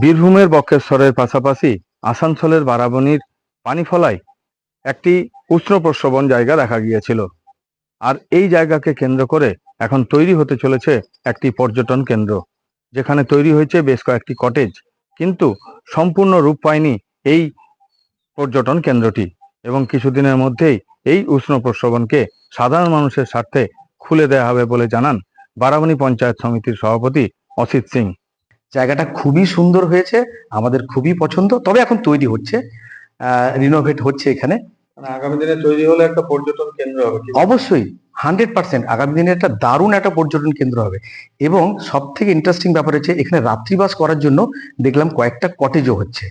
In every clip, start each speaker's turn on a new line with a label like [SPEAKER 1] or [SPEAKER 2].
[SPEAKER 1] বীরভূমের বক্রেশ্বরের পাশাপাশি আসানসোলের বারাবণীর পানিফলায় একটি উষ্ণ প্রস্রবণ জায়গা দেখা গিয়েছিল। আর এই জায়গাকে কেন্দ্র করে এখন তৈরি হতে চলেছে একটি পর্যটন কেন্দ্র, যেখানে তৈরি হয়েছে বেশ কয়েকটি কটেজ, কিন্তু সম্পূর্ণ রূপ পায়নি এই পর্যটন কেন্দ্রটি এবং কিছুদিনের মধ্যেই এই উষ্ণ প্রস্রবণকে সাধারণ মানুষের স্বার্থে খুলে দেওয়া হবে বলে জানান বারাবণী পঞ্চায়েত সমিতির সভাপতি অসিত সিং।
[SPEAKER 2] জায়গাটা খুবই সুন্দর হয়েছে আমাদের খুবই পছন্দ। তবে এখন তৈরি হচ্ছে রিনোভেট হচ্ছে এখানে।
[SPEAKER 1] মানে আগামী দিনে তৈরি হলে একটা পর্যটন কেন্দ্র হবে
[SPEAKER 2] অবশ্যই হান্ড্রেড পার্সেন্ট আগামী দিনে একটা দারুণ একটা পর্যটন কেন্দ্র হবে। এবং সব থেকে ইন্টারেস্টিং ব্যাপার হচ্ছে এখানে রাত্রিবাস করার জন্য দেখলাম কয়েকটা কটেজও হচ্ছে।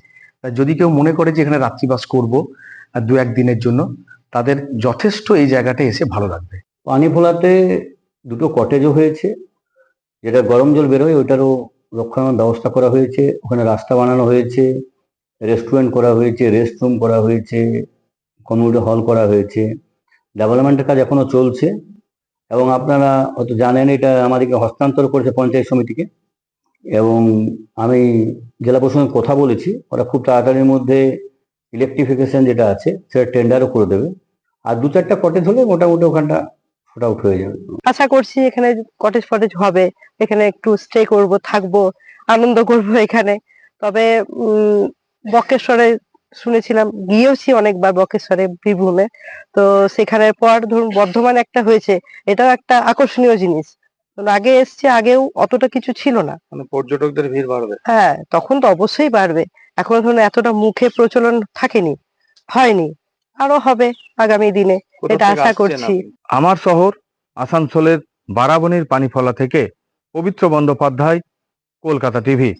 [SPEAKER 2] যদি কেউ মনে করে যে এখানে রাত্রিবাস করব দু এক দিনের জন্য তাদের যথেষ্ট এই জায়গাটা এসে ভালো লাগবে।
[SPEAKER 3] পানি ফোলাতে দুটো কটেজও হয়েছে যেটা গরম জল বেরোয় ওইটারও রক্ষণার ব্যবস্থা করা হয়েছে, ওখানে রাস্তা বানানো হয়েছে রেস্টুরেন্ট করা হয়েছে রেস্টরুম করা হয়েছে কমিউনিটি হল করা হয়েছে। ডেভেলপমেন্টের কাজ এখনও চলছে এবং আপনারা হয়তো জানেন এটা আমাদেরকে হস্তান্তর করেছে পঞ্চায়েত সমিতিকে এবং আমি জেলা প্রশাসনের কথা বলেছি, ওরা খুব তাড়াতাড়ির মধ্যে ইলেকট্রিফিকেশন যেটা আছে, সেটা টেন্ডারও করে দেবে। আর দু চারটা কটেজ হলে মোটামুটি ওখানটা হয়ে যাবে।
[SPEAKER 4] আশা করছি এখানে কটেজ ফটেজ হবে। এখানে একটু স্টে করব থাকব আনন্দ করব এখানে। তবে উম বক্রেশ্বরে শুনেছিলাম গিয়েওছি অনেকবার বক্রেশ্বরে বীরভূমে। তো সেখানের পর ধরুন বর্ধমানে একটা হয়েছে এটাও একটা আকর্ষণীয় জিনিস। আগে এসছে আগেও অতটা কিছু ছিল না।
[SPEAKER 1] মানে পর্যটকদের ভিড় বাড়বে।
[SPEAKER 4] হ্যাঁ তখন তো অবশ্যই বাড়বে। এখন ধরুন এতটা মুখে প্রচলন থাকেনি হয়নি। আরও হবে আগামী দিনে এটা আশা করছি।
[SPEAKER 1] আমার শহর আসানসোলের বারাবনির পানিফলা থেকে পবিত্র বন্দ্যোপাধ্যায় কলকাতা টিভি।